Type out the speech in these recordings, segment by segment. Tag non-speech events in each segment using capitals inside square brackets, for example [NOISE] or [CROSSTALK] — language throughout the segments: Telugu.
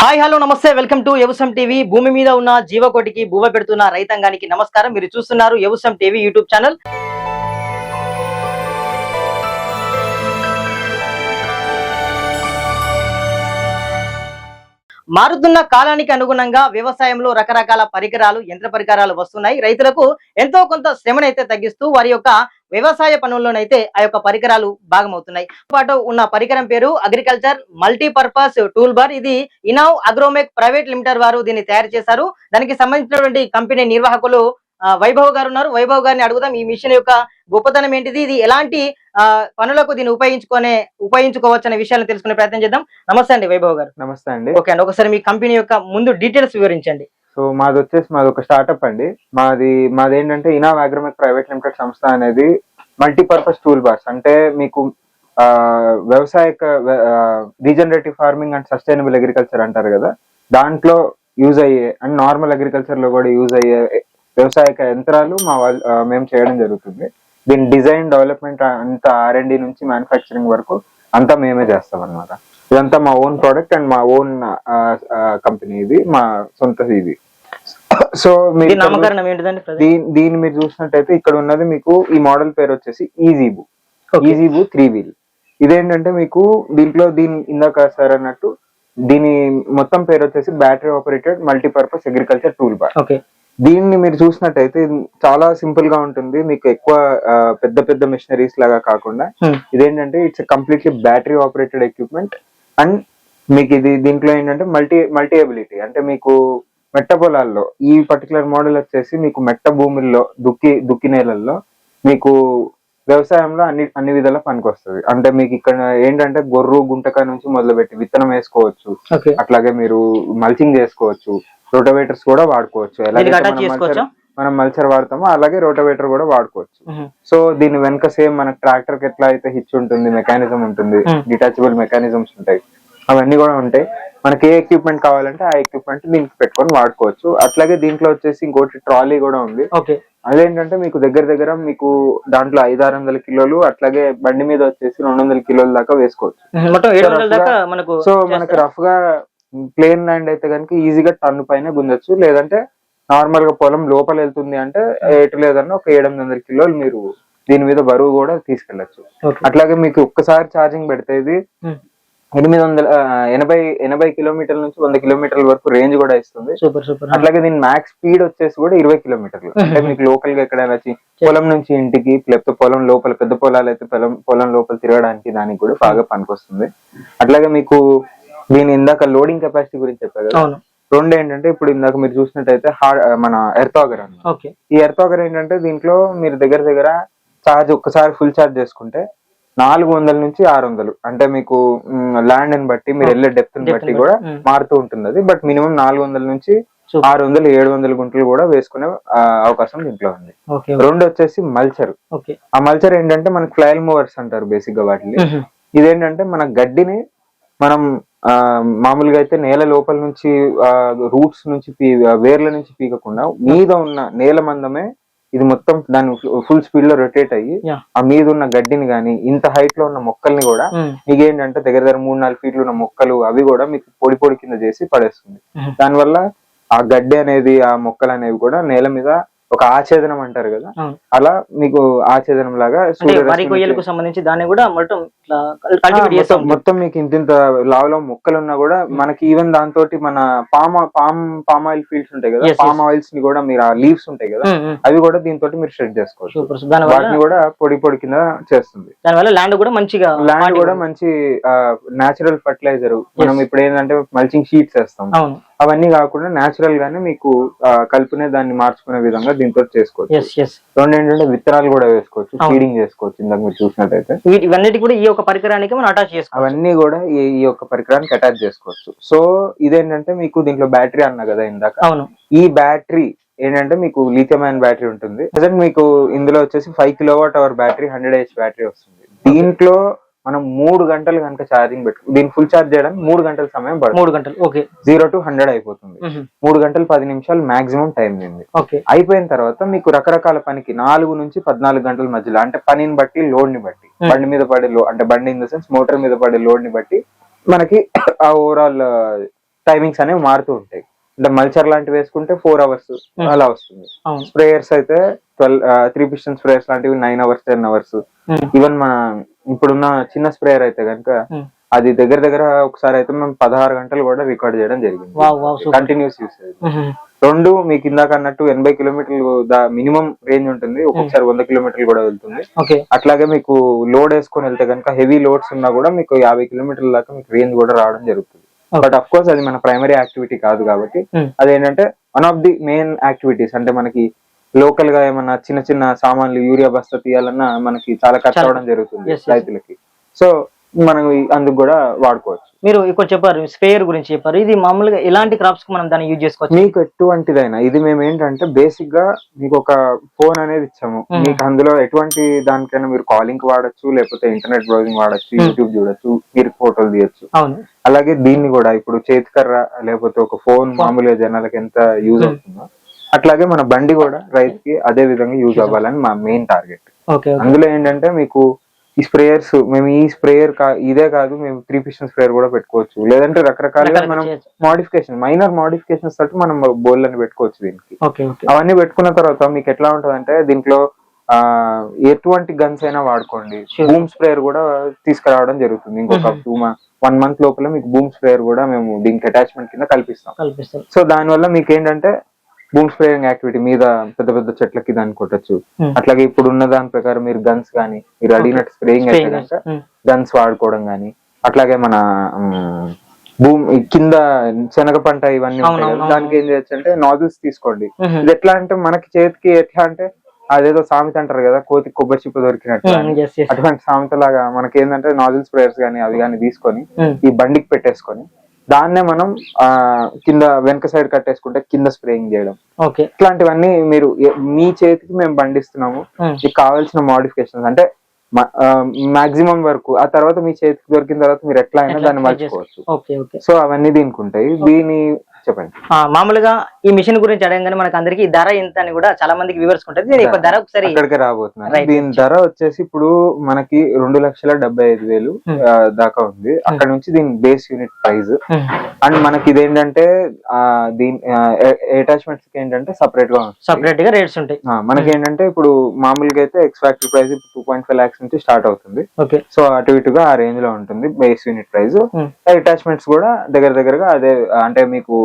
హాయ్ హలో నమస్తే వెల్కమ్ టు ఎవసం టీవీ. భూమి మీద ఉన్న జీవకోటికి భూమ పెడుతున్న రైతాంగానికి నమస్కారం. మీరు చూస్తున్నారు ఎవసం టీవీ యూట్యూబ్ ఛానల్. మారుతున్న కాలానికి అనుగుణంగా వ్యవసాయంలో రకరకాల పరికరాలు యంత్ర పరికరాలు వస్తున్నాయి. రైతులకు ఎంతో కొంత శ్రమనైతే తగ్గిస్తూ వారి యొక్క వ్యవసాయ పనుల్లోనైతే ఆ యొక్క పరికరాలు భాగమవుతున్నాయి. పాటు ఉన్న పరికరం పేరు అగ్రికల్చర్ మల్టీపర్పస్ టూల్ బార్. ఇది ఇనావ్ అగ్రోమెక్ ప్రైవేట్ లిమిటెడ్ వారు దీన్ని తయారు చేశారు. దానికి సంబంధించినటువంటి కంపెనీ నిర్వాహకులు వైభవ్ గారు ఉన్నారు. వైభవ్ గారిని అడుగుదాం ఈ మిషన్ యొక్క గొప్పతనం ఏంటిది ఇది ఎలాంటి ఆ, పనులకు దీన్ని ఉపయోగించుకునే ఉపయోగించుకోవచ్చు అనే విషయాన్ని తెలుసుకునే ప్రయత్నం చేద్దాం. నమస్తే అండి వైభవ్ గారు. నమస్తే అండి. ఓకే అండి. ఒకసారి మీ కంపెనీ యొక్క ముందు డీటెయిల్స్ వివరించండి. సో మాది వచ్చేసి మాది ఒక స్టార్ట్అప్ అండి. మాది మాది ఏంటంటే ఇనావ్ అగ్రమిక్ ప్రైవేట్ లిమిటెడ్ సంస్థ అనేది మల్టీపర్పస్ టూల్ బాక్స్ అంటే మీకు వ్యవసాయ regenerative farming and sustainable agriculture అంటారు కదా. దాంట్లో యూజ్ అయ్యే అండ్ నార్మల్ అగ్రికల్చర్లో కూడా యూజ్ అయ్యే వ్యవసాయ యంత్రాలు మా వాళ్ళు మేము చేయడం జరుగుతుంది. దీని డిజైన్ డెవలప్మెంట్ అంతా ఆర్ అండ్ నుంచి మ్యానుఫ్యాక్చరింగ్ వరకు అంతా మేమే చేస్తాం అనమాట ఇదంతా మా ఓన్ ప్రోడక్ట్ అండ్ మా ఓన్ కంపెనీ ఇది మా సొంత ఇది. సో మీరు నామకరణం ఏంటిదండి? దీని దీన్ని మీరు చూసినట్టయితే ఇక్కడ ఉన్నది మీకు ఈ మోడల్ పేరు వచ్చేసి easy boo Okay. Easy boo three wheel ఇదేంటంటే మీకు దీంట్లో దీని ఇందాక సార్ అన్నట్టు దీని మొత్తం పేరు వచ్చేసి battery operated multipurpose agriculture tool bar okay. దీన్ని మీరు చూసినట్టయితే చాలా సింపుల్గా ఉంటుంది. మీకు ఎక్కువ పెద్ద పెద్ద మిషనరీస్ లాగా కాకుండా. ఇదేంటంటే it's completely battery operated equipment and మీకు ఇది దీంట్లో ఏంటంటే మల్టీ మల్టీ ఎబిలిటీ అంటే మీకు మెట్ట పొలాల్లో ఈ పర్టికులర్ మోడల్ వచ్చేసి మీకు మెట్ట భూముల్లో దుక్కి దుక్కి నేలల్లో మీకు వ్యవసాయంలో అన్ని అన్ని విధాల పనికొస్తుంది. అంటే మీకు ఇక్కడ ఏంటంటే గొర్రు గుంటక నుంచి మొదలుపెట్టి విత్తనం వేసుకోవచ్చు. అట్లాగే మీరు మల్చింగ్ చేసుకోవచ్చు. రోటోవేటర్స్ కూడా వాడుకోవచ్చు. మనం? మల్చర్- మనం మల్చర్ వాడతామో అలాగే రోటోవేటర్ కూడా వాడుకోవచ్చు. సో దీని వెనక సేమ్ మన ట్రాక్టర్కి ఎట్లా అయితే హిచ్ ఉంటుంది మెకానిజం ఉంటుంది. డిటాచబుల్ మెకానిజమ్స్ ఉంటాయి. అవన్నీ కూడా ఉంటాయి. మనకి ఏ ఎక్విప్మెంట్ కావాలంటే ఆ ఎక్విప్మెంట్ దీనికి పెట్టుకొని వాడుకోవచ్చు. అట్లాగే దీంట్లో వచ్చేసి ఇంకోటి ట్రాలీ కూడా ఉంది. ఓకే. అదేంటంటే మీకు దగ్గర దగ్గర మీకు దాంట్లో ఐదు ఆరు వందల కిలోలు అట్లాగే బండి మీద వచ్చేసి రెండు వందల కిలోల దాకా వేసుకోవచ్చు. సో మనకి రఫ్గా ప్లేన్ ల్యాండ్ అయితే కనుక ఈజీగా టన్ను పైన గుంజొచ్చు. లేదంటే నార్మల్గా పొలం లోపల వెళ్తుంది అంటే ఎటు లేదన్నా ఒక ఏడు వందల కిలోలు మీరు దీని మీద బరువు కూడా తీసుకెళ్ళొచ్చు అట్లాగే మీకు ఒక్కసారి ఛార్జింగ్ పెడితే ఇది. ఎనిమిది వందల ఎనభై ఎనభై కిలోమీటర్ల నుంచి వంద కిలోమీటర్ల వరకు రేంజ్ కూడా ఇస్తుంది. Super super. అట్లాగే దీని మ్యాక్స్ స్పీడ్ వచ్చేసి కూడా ఇరవై కిలోమీటర్లు. అంటే మీకు లోకల్గా ఎక్కడైనా వచ్చి పొలం నుంచి ఇంటికి లేకపోతే పొలం లోపల పెద్ద పొలాలు అయితే పొలం పొలం లోపల తిరగడానికి దానికి కూడా బాగా పనికొస్తుంది. అట్లాగే మీకు దీని ఇందాక లోడింగ్ కెపాసిటీ గురించి చెప్పారు కదా? రెండు ఏంటంటే ఇప్పుడు ఇందాక మీరు చూసినట్టయితే హార్డ్ మన ఎర్తాగర్ అన్న ఓకే. ఈ ఎర్తాగర్ ఏంటంటే దీంట్లో మీరు దగ్గర దగ్గర ఛార్జ్ ఒక్కసారి ఫుల్ ఛార్జ్ చేసుకుంటే నాలుగు వందల నుంచి ఆరు వందలు. అంటే మీకు ల్యాండ్ని బట్టి మీరు వెళ్ళే డెప్త్ని బట్టి కూడా. మారుతూ ఉంటుంది అది బట్ మినిమం నాలుగు వందల నుంచి ఆరు వందలు ఏడు వందల గుంటలు కూడా వేసుకునే అవకాశం దీంట్లో ఉంది. రెండు వచ్చేసి మల్చర్. ఆ మల్చర్ ఏంటంటే మనకి ఫ్లైల్ మూవర్స్ అంటారు బేసిక్గా వాటిని. ఇదేంటంటే మన గడ్డిని మనం ఆ, మామూలుగా అయితే నేల లోపల నుంచి రూట్స్ నుంచి పీ వేర్ల నుంచి పీకకుండా మీద ఉన్న నేల మందమే ఇది మొత్తం దాని ఫుల్ స్పీడ్లో రొటేట్ అయ్యి. ఆ మీద ఉన్న గడ్డిని గాని ఇంత హైట్లో ఉన్న మొక్కల్ని కూడా మ్మ్. మీకు ఏంటంటే దగ్గర దగ్గర మూడు నాలుగు ఫీట్లు ఉన్న మొక్కలు అవి కూడా మీకు పొడి పొడి కింద చేసి పడేస్తుంది. దానివల్ల ఆ గడ్డి అనేది ఆ మొక్కలు అనేవి కూడా నేల మీద ఒక ఆఛేదనం అంటారు కదా. అలా మీకు ఆఛేదనం లాగా వరి కొయ్యలకు సంబంధించి దాన్ని కూడా మొత్తం మొత్తం- మీకు ఇంత ఇంత లావులో మొక్కలు ఉన్నా కూడా మనకి ఈవెన్ దాంతో మన palm palm palm oil fields ఉంటాయి కదా. పామ్ ఆయిల్స్ని కూడా మీరు ఆ లీవ్స్ ఉంటాయి కదా? అవి కూడా దీంతో మీరు షెడ్ చేసుకోవచ్చు. వాటిని కూడా పొడి పొడి కింద చేస్తుంది. దానివల్ల ల్యాండ్ కూడా మంచిగా ల్యాండ్ కూడా మంచి నేచురల్ ఫర్టిలైజర్ మనం ఇప్పుడు ఏంటంటే మల్చింగ్ షీట్స్ వేస్తాం. అవన్నీ కాకుండా నేచురల్ గానే మీకు కలుపునే దాన్ని మార్చుకునే విధంగా దీంతో చేసుకోవచ్చు. రెండు ఏంటంటే విత్తనాలు కూడా వేసుకోవచ్చు. ఫీడింగ్ చేసుకోవచ్చు ఇందాక మీరు చూసినట్టయితే. వీటి ఇవన్నిటి కూడా ఈ యొక్క పరికరానికి మనం అటాచ్ చేసుకోవాలి అవన్నీ కూడా ఈ ఈ యొక్క పరికరానికి అటాచ్ చేసుకోవచ్చు. సో ఇదేంటంటే మీకు దీంట్లో బ్యాటరీ అన్నా కదా ఇందాక? అవును. ఈ బ్యాటరీ ఏంటంటే మీకు లిథియం అయన్ బ్యాటరీ ఉంటుంది. ప్రజెంట్ మీకు ఇందులో వచ్చేసి five kilowatt hour battery hundred H battery వస్తుంది. దీంట్లో మనం మూడు గంటలు కనుక ఛార్జింగ్ పెట్టు దీన్ని ఫుల్ ఛార్జ్ చేయడానికి మూడు గంటల సమయం పడుతుంది. మూడు గంటలు ఓకే. జీరో టు హండ్రెడ్ అయిపోతుంది. మూడు గంటలు పది నిమిషాలు మాక్సిమం టైం ఉంది ఓకే. అయిపోయిన తర్వాత మీకు రకరకాల పనికి నాలుగు నుంచి పద్నాలుగు గంటల మధ్యలో అంటే పనిని బట్టి లోడ్ని బట్టి. బండి మీద పడే లో అంటే బండి ఇన్ ద సెన్స్ మోటార్ మీద పడే లోడ్ని బట్టి మనకి [COUGHS] ఆ ఓవరాల్ టైమింగ్స్ అనేవి మారుతూ ఉంటాయి. అంటే మల్చర్ లాంటివి వేసుకుంటే ఫోర్ అవర్స్. అలా వస్తుంది. స్ప్రేయర్స్ అయితే ట్వెల్వ్ త్రీ పిస్టన్ స్ప్రేయర్స్ లాంటివి nine hours ten hours even మన ఇప్పుడున్న చిన్న స్ప్రేయర్ అయితే కనుక ఉమ్. అది దగ్గర దగ్గర ఒకసారి అయితే మేము పదహారు గంటలు కూడా రికార్డ్ చేయడం జరిగింది. కంటిన్యూస్ యూసేజ్ ఉహు, రెండు మీకు ఇందాక అన్నట్టు ఎనభై కిలోమీటర్లు మినిమం రేంజ్ ఉంటుంది. ఒక్కొక్కసారి వంద కిలోమీటర్లు కూడా వెళ్తుంది. అట్లాగే మీకు లోడ్ వేసుకొని వెళ్తే కనుక హెవీ లోడ్స్ ఉన్నా కూడా మీకు యాభై కిలోమీటర్ల దాకా మీకు రేంజ్ కూడా రావడం జరుగుతుంది. బట్ అఫ్ కోర్స్ అది మన ప్రైమరీ యాక్టివిటీ కాదు కాబట్టి అదేంటంటే one of the main activities అంటే మనకి లోకల్గా ఏమన్నా చిన్న చిన్న సామాన్లు యూరియా బస్తా తీయాలన్నా మనకి చాలా ఖర్చు. అవడం జరుగుతుంది. రైతులకి సో మనం అందుకు కూడా వాడుకోవచ్చు మీరు ఇక్కడ చెప్పారు స్ప్రేయర్ గురించి చెప్పారు ఇది మామూలుగా ఎలాంటి క్రాప్స్కి మనం దాన్ని యూజ్ చేసుకోవచ్చు మీకు ఎటువంటిదైనా ఇది మేము ఏంటంటే బేసిక్గా మీకు ఒక ఫోన్ అనేది ఇచ్చాము Mhm. మీకు అందులో ఎటువంటి దానికైనా మీరు కాలింగ్ వాడచ్చు లేకపోతే ఇంటర్నెట్ బ్రౌజింగ్ వాడచ్చు. యూట్యూబ్ చూడొచ్చు మీరు ఫోటోలు తీయొచ్చు అలాగే దీన్ని కూడా ఇప్పుడు చేతికర్ర లేకపోతే ఒక ఫోన్ మామూలుగా జనాలకి ఎంత యూజ్ Mhm. అవుతుందో అట్లాగే మన బండి కూడా రైతుకి అదే విధంగా యూజ్ అవ్వాలని మా మెయిన్ టార్గెట్ అందులో ఏంటంటే మీకు ఈ స్ప్రేయర్స్ మేము ఈ స్ప్రేయర్ కా ఇదే కాదు మేము త్రీ పిస్టన్ స్ప్రేయర్ కూడా పెట్టుకోవచ్చు. లేదంటే రకరకాలుగా రకరకాలు మనం. మోడిఫికేషన్ మైనర్ మోడిఫికేషన్స్ తోటి మనం బోల్డ్ పెట్టుకోవచ్చు దీనికి. అవన్నీ పెట్టుకున్న తర్వాత మీకు ఎట్లా ఉంటదంటే దీంట్లో ఆ ఎటువంటి గన్స్ అయినా వాడుకోండి. బూమ్ స్ప్రేయర్ కూడా తీసుకురావడం జరుగుతుంది. ఇంకొక. టూ వన్ మంత్ లోపల మీకు బూమ్ స్ప్రేయర్ కూడా మేము దీనికి అటాచ్మెంట్ కింద కల్పిస్తాం. సో దానివల్ల మీకు ఏంటంటే బూమ్ స్ప్రేయింగ్ యాక్టివిటీ మీద పెద్ద పెద్ద చెట్లకి దాన్ని కొట్టచ్చు. Hmm. అట్లాగే ఇప్పుడు ఉన్న దాని ప్రకారం మీరు గన్స్ కానీ మీరు అడిగినట్టు స్ప్రేయింగ్ అయితే కనుక గన్స్ వాడుకోవడం కానీ అట్లాగే మన మ్, భూమి కింద శనగ పంట ఇవన్నీ దానికి ఏం చేయొచ్చు అంటే నాజిల్స్ తీసుకోండి. ఉహు, ఇది ఎట్లా అంటే మనకి చేతికి ఎట్లా అంటే అదేదో సామెత అంటారు కదా కోతి కొబ్బరి చిప్ప దొరికినట్టు. అటువంటి సామెత లాగా మనకి ఏంటంటే నాజిల్ స్ప్రేయర్స్ కానీ అవి కానీ తీసుకొని ఈ బండికి పెట్టేసుకొని దాన్నే మనం ఆ కింద వెనక సైడ్ కట్టేసుకుంటే కింద స్ప్రేయింగ్ చేయడం. ఓకే. ఇట్లాంటివన్నీ మీరు మీ చేతికి మేము బండిస్తున్నాము ఉమ్, మీకు కావాల్సిన మోడిఫికేషన్స్ అంటే మాక్సిమం వరకు ఆ తర్వాత మీ చేతికి దొరికిన తర్వాత మీరు ఎట్లా అయినా దాన్ని మర్చిపోవచ్చు. Okay okay. సో అవన్నీ దీనికి ఉంటాయి. దీని చెప్పండి. మామూలుగా ఈ మిషన్ గురించి అడగగానే మనకు అందరికి ధర ఎంత అని కూడా చాలా మందికి వివర్స్ ఉంటుంది యొక్క ధర ఒకసారి అక్కడికి రాబోతున్నాను. దీని ధర వచ్చేసి ఇప్పుడు మనకి రెండు లక్షల డెబ్బై ఐదు వేలు దాకా ఉంది. అక్కడ నుంచి దీని బేస్ యూనిట్ ప్రైస్ అండ్ మనకి ఇదేంటంటే దీని అటాచ్మెంట్స్ ఏంటంటే సపరేట్గా ఉంటుంది. సపరేట్గా రేట్స్ ఉంటాయి. మనకి ఏంటంటే ఇప్పుడు మామూలుగా అయితే ex factory price two point five lakhs నుంచి స్టార్ట్ అవుతుంది. ఓకే సో అటు ఇటుగా ఆ రేంజ్లో ఉంటుంది బేస్ యూనిట్ ప్రైస్ అటాచ్మెంట్స్ కూడా దగ్గర దగ్గరగా అదే అంటే మీకు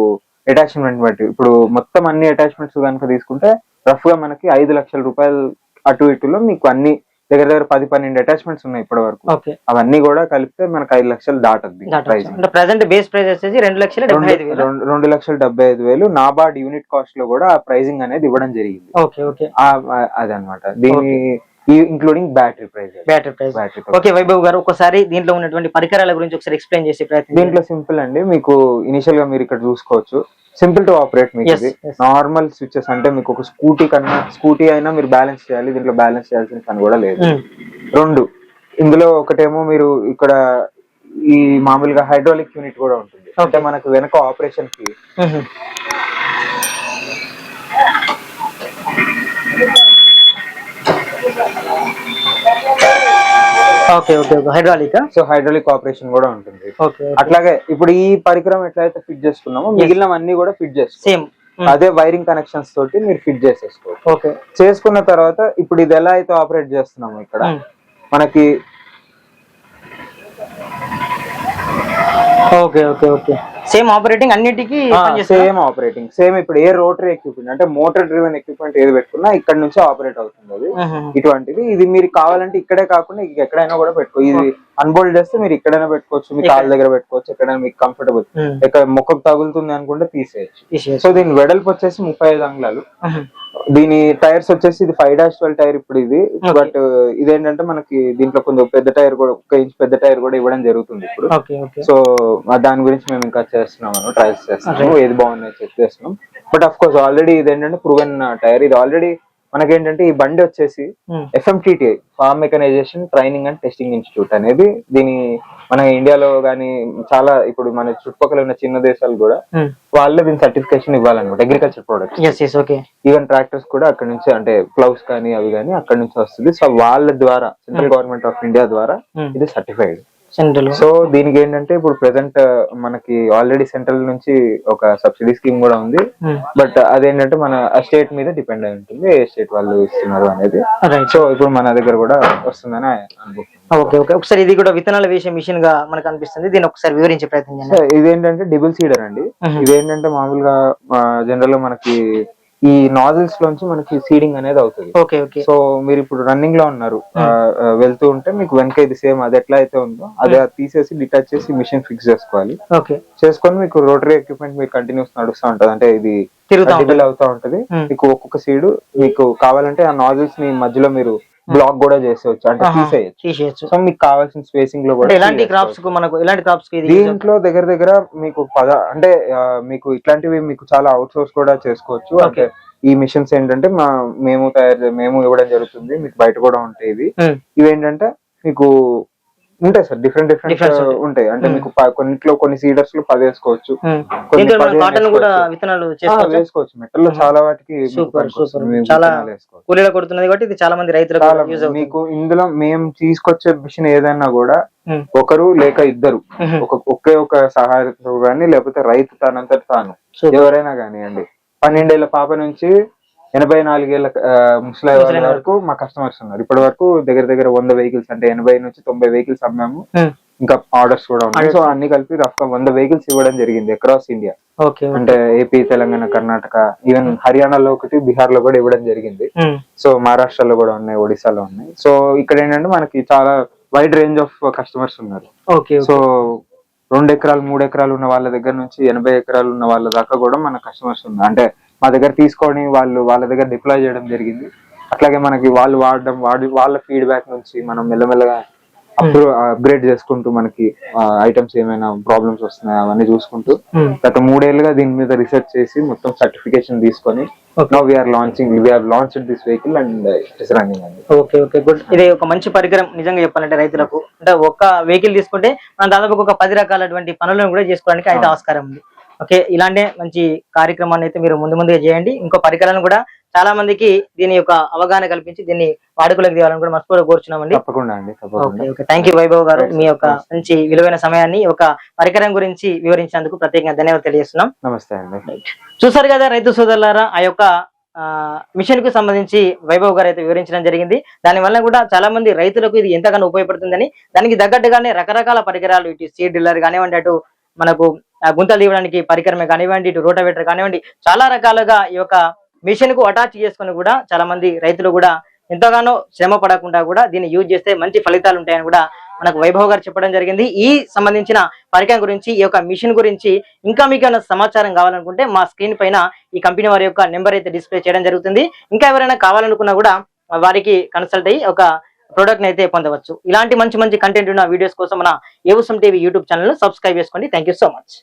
అటాచ్మెంట్ బట్టి. ఇప్పుడు మొత్తం అన్ని అటాచ్మెంట్స్ కనుక తీసుకుంటే రఫ్గా మనకి ఐదు లక్షల రూపాయలు అటు ఇటులో మీకు అన్ని దగ్గర దగ్గర పది పన్నెండు అటాచ్మెంట్స్ ఉన్నాయి ఇప్పటి వరకు అవన్నీ కూడా కలిపితే మనకి ఐదు లక్షలు దాటద్ది. ప్రైస్ ప్రెసెంట్ బేస్ ప్రైస్ వచ్చేసి రెండు లక్షల రెండు లక్షల డెబ్బై ఐదు వేలు. నాబార్డ్ యూనిట్ కాస్ట్లో కూడా ఆ ప్రైజింగ్ అనేది ఇవ్వడం జరిగింది. Okay okay. అదనమాట దీని including battery price battery price battery okay Vaibhav గారు ఒకసారి దీంట్లో ఉన్నటువంటి పరికరాల గురించి ఒకసారి ఎక్స్ప్లెయిన్ చేసే ప్రయత్నం దీంట్లో సింపుల్ అండి. మీకు ఇనిషియల్గా మీరు ఇక్కడ చూసుకోవచ్చు. సింపుల్ టు ఆపరేట్ మీకు. నార్మల్ స్విచెస్ అంటే మీకు ఒక స్కూటీ కన్నా స్కూటీ అయినా మీరు బ్యాలెన్స్ చేయాలి. దీంట్లో బ్యాలెన్స్ చేయాల్సిన పని కూడా లేదు. ఉమ్, రెండు ఇందులో ఒకటేమో మీరు ఇక్కడ ఈ మామూలుగా హైడ్రాలిక్ యూనిట్ కూడా ఉంటుంది. అంటే మనకు వెనక ఆపరేషన్కి okay okay hydraulic so hydraulic operation కూడా ఉంటుంది. అట్లాగే ఇప్పుడు ఈ పరికరం ఎట్లయితే ఫిట్ చేసుకున్నామో మిగిలినవన్నీ కూడా ఫిట్ చేసుకోవచ్చు. సేమ్ అదే వైరింగ్ కనెక్షన్స్ తోటి మీరు ఫిట్ చేసేసుకోవచ్చు. ఓకే చేసుకున్న తర్వాత ఇప్పుడు ఇది ఎలా అయితే ఆపరేట్ చేస్తున్నాము ఇక్కడ ఉమ్, మనకి okay okay okay same operating అన్నిటికీ? సేమ్ ఆపరేటింగ్ సేమ్ ఇప్పుడు ఏ రోటరీ ఎక్విప్మెంట్ అంటే మోటార్ డ్రివెన్ ఎక్విప్మెంట్ ఏది పెట్టుకున్నా ఇక్కడ నుంచి ఆపరేట్ అవుతుంది అది ఇటువంటిది. ఇది మీరు కావాలంటే ఇక్కడే కాకుండా ఇంక ఎక్కడైనా కూడా పెట్టుకో ఇది అన్బోల్డ్ చేస్తే మీరు ఇక్కడైనా పెట్టుకోవచ్చు మీ కాళ్ళ దగ్గర పెట్టుకోవచ్చు ఎక్కడైనా మీకు కంఫర్టబుల్ ఉమ్, ఇక్కడ మొక్కకు తగులుతుంది అనుకుంటే తీసేయచ్చు. సో దీని వెడల్పు వచ్చేసి ముప్పై ఐదు అంగుళాలు. దీని టైర్స్ వచ్చేసి ఇది ఫైవ్ డాష్ ట్వెల్వ్ టైర్ ఇప్పుడు ఇది. బట్ ఇదేంటంటే మనకి దీంట్లో కొంచెం పెద్ద టైర్ కూడా ఒక ఇంచ్ పెద్ద టైర్ కూడా ఇవ్వడం జరుగుతుంది ఇప్పుడు. సో దాని గురించి మేము ఇంకా చేస్తున్నాము ట్రయల్స్ చేస్తున్నాము ఏది బాగున్నాయో చెక్ చేస్తున్నాం. బట్ అఫ్ కోర్స్ ఆల్రెడీ ఇది ఏంటంటే ప్రూవెన్ టైర్ ఇది ఆల్రెడీ మనకేంటంటే ఈ బండి వచ్చేసి ఉమ్, FMTTI farm mechanisation training and testing institute అనేది దీని మన ఇండియాలో కానీ చాలా ఇప్పుడు మన చుట్టుపక్కల ఉన్న చిన్న దేశాలు కూడా ఉమ్, వాళ్ళే దీని certification ఇవ్వాలన్నమాట agriculture products okay even tractors కూడా అక్కడ నుంచి అంటే ప్లౌస్ కానీ అవి కానీ అక్కడ నుంచి వస్తుంది. సో వాళ్ళ ద్వారా సెంట్రల్ గవర్నమెంట్ ఆఫ్ ఇండియా ద్వారా ఉమ్, ఇది సర్టిఫైడ్ సెంట్రల్ సో దీనికి ఏంటంటే ఇప్పుడు ప్రెసెంట్ మనకి ఆల్రెడీ సెంట్రల్ నుంచి ఒక సబ్సిడీ స్కీమ్ కూడా ఉంది. బట్ అదేంటంటే మన స్టేట్ మీద డిపెండ్ అయి ఉంటుంది. ఏ స్టేట్ వాళ్ళు ఇస్తున్నారు అనేది. సో ఇప్పుడు మన దగ్గర కూడా వస్తుందని అనుకుంటున్నాను ఓకే ఓకే ఒకసారి ఇది కూడా విత్తనాలు వేసే మిషన్గా మనకు అనిపిస్తుంది. దీన్ని ఒకసారి వివరించే ప్రయత్నం చేయండి. ఇదేంటంటే డిబుల్ సీడర్ అండి. Mhm. ఇదేంటంటే మామూలుగా జనరల్గా మనకి ఈ నాజిల్స్ లోంచి మనకి సీడింగ్ అనేది అవుతుంది. Okay okay. సో మీరు ఇప్పుడు రన్నింగ్లో ఉన్నారు వెళ్తూ ఉంటే మీకు వెనక ఇది సేమ్ అది ఎట్లా అయితే ఉందో అది తీసేసి డిటాచ్ చేసి మిషన్ ఫిక్స్ చేసుకోవాలి. ఓకే. చేసుకొని మీకు రోటరీ ఎక్విప్మెంట్ మీకు కంటిన్యూస్ నడుస్తూ ఉంటది. అంటే ఇది తిరుగుతా అవుతా ఉంటది. మీకు ఒక్కొక్క సీడ్ మీకు కావాలంటే ఆ నాజిల్స్ని మధ్యలో మీరు బ్లాక్ కూడా చేసేయచ్చు అంటే. తీసేయచ్చు తీసేయచ్చు సో మీకు కావాల్సిన స్పేసింగ్లో కూడా ఎలాంటి. క్రాప్స్కు మనకు ఎలాంటి క్రాప్స్కి? దీంట్లో దగ్గర దగ్గర మీకు పద అంటే మీకు ఇట్లాంటివి మీకు చాలా అవుట్ సోర్స్ కూడా చేసుకోవచ్చు అంటే ఈ మిషన్స్ ఏంటంటే మా మేము తయారు మేము ఇవ్వడం జరుగుతుంది మీకు బయట కూడా ఉంటాయి ఇవి Hmm. ఇవి ఏంటంటే మీకు ఉంటాయి సార్ డిఫరెంట్ డిఫరెంట్ Difference ఉంటాయి. అంటే Hmm. మీకు కొన్నిట్లో కొన్ని సీడర్స్లో పది వేసుకోవచ్చు కాటన్ కూడా వేసుకోవచ్చు. విత్తనాలు మెట్టల్లో Hmm. చాలా వాటికి చాలా. కూలీలో కొడుతున్నది కాబట్టి ఇది చాలా మంది రైతులకు మీకు ఇందులో మేము తీసుకొచ్చే మిషన్ ఏదైనా కూడా Hmm. ఒకరు లేక ఇద్దరు. ఒక ఒకే ఒక సహాయకుడు కానీ లేకపోతే రైతు తనంతట తాను. ఎవరైనా కానివ్వండి పన్నెండేళ్ళ పాప నుంచి ఎనభై నాలుగేళ్ళ ముసలి వరకు మా కస్టమర్స్ ఉన్నారు. ఇప్పటి వరకు దగ్గర దగ్గర వంద వెహికల్స్ అంటే ఎనభై నుంచి తొంభై వెహికల్స్ అమ్మాము. ఇంకా ఆర్డర్స్ కూడా ఉన్నాయి. సో అన్ని కలిపి రఫ్గా వంద వెహికల్స్ ఇవ్వడం జరిగింది అక్రాస్ ఇండియా ఓకే అంటే ఏపీ తెలంగాణ కర్ణాటక ఈవెన్ హర్యానాలో ఒకటి బీహార్లో కూడా ఇవ్వడం జరిగింది. సో మహారాష్ట్రలో కూడా ఉన్నాయి ఒడిశాలో ఉన్నాయి. సో ఇక్కడ ఏంటంటే మనకి చాలా వైడ్ రేంజ్ ఆఫ్ కస్టమర్స్ ఉన్నారు. సో రెండు ఎకరాలు మూడు ఎకరాలు ఉన్న వాళ్ళ దగ్గర నుంచి ఎనభై ఎకరాలు ఉన్న వాళ్ళ దాకా కూడా మన కస్టమర్స్ ఉన్నారు. అంటే మా దగ్గర తీసుకొని వాళ్ళు వాళ్ళ దగ్గర డిప్లాయ్ చేయడం జరిగింది. అట్లాగే మనకి వాళ్ళు వాడడం వాడి వాళ్ళ ఫీడ్బ్యాక్ నుంచి మనం మెల్లమెల్లగా అప్గ్రేడ్ అప్గ్రేడ్ చేసుకుంటూ మనకి ఐటమ్స్ ఏమైనా ప్రాబ్లమ్స్ వస్తున్నాయి అవన్నీ చూసుకుంటూ ఉమ్. గత మూడేళ్ళుగా దీని మీద రీసెర్చ్ చేసి మొత్తం సర్టిఫికేషన్ తీసుకొని. Now we are launching we are launch this vehicle and it's running అండి ఓకే ఓకే గుడ్ ఇది ఒక మంచి పరికరం నిజంగా చెప్పాలంటే రైతులకు. అంటే ఒక్క వెహికల్ తీసుకుంటే మనం దాదాపు ఒక పది రకాలటువంటి పనులను కూడా చేసుకోవడానికి అయితే ఆస్కారం ఉంది. ఓకే ఇలాంటి మంచి కార్యక్రమాన్ని అయితే మీరు ముందు ముందుగా చేయండి. ఇంకో పరికరాలను కూడా చాలా మందికి దీని యొక్క అవగాహన కల్పించి దీన్ని వాడుకలోకి తేవాలని కూడా మనస్ఫూర్తిగా కోరుచున్నామండి. తప్పకుండా అండి ఓకే థ్యాంక్ యూ వైభవ్ గారు. మీ యొక్క మంచి విలువైన సమయాన్ని ఒక పరికరం గురించి వివరించినందుకు ప్రత్యేకంగా ధన్యవాదాలు తెలియజేస్తున్నాం. నమస్తే అండి. చూసారు కదా రైతు సోదరులారా ఆ యొక్క మిషన్కు సంబంధించి వైభవ్ గారు అయితే వివరించడం జరిగింది. దాని వల్ల కూడా చాలా మంది రైతులకు ఇది ఎంతగానో ఉపయోగపడుతుందని దానికి తగ్గట్టుగానే రకరకాల పరికరాలు ఇటు సీడ్ డ్రిల్లర్ కానివ్వండి అటు మనకు గుంతలు తీయడానికి పరికరమే కానివ్వండి ఇటు రోటవేటర్ కానివ్వండి చాలా రకాలుగా ఈ యొక్క మిషన్కు అటాచ్ చేసుకొని కూడా చాలా మంది రైతులు కూడా ఎంతగానో శ్రమ పడకుండా కూడా దీన్ని యూజ్ చేస్తే మంచి ఫలితాలు ఉంటాయని కూడా మనకు వైభవ్ గారు చెప్పడం జరిగింది. ఈ సంబంధించిన పరికరం గురించి ఈ యొక్క మిషన్ గురించి ఇంకా మీకు ఏమైనా సమాచారం కావాలనుకుంటే మా స్క్రీన్ పైన ఈ కంపెనీ వారి యొక్క నెంబర్ అయితే డిస్ప్లే చేయడం జరుగుతుంది. ఇంకా ఎవరైనా కావాలనుకున్నా కూడా వారికి కన్సల్ట్ అయ్యి ఒక ప్రోడక్ట్ అయితే పొందవచ్చు. ఇలాంటి మంచి మంచి కంటెంట్ ఉన్న వీడియోస్ కోసం మన Evasam TV YouTube channel subscribe చేసుకోండి. Thank so much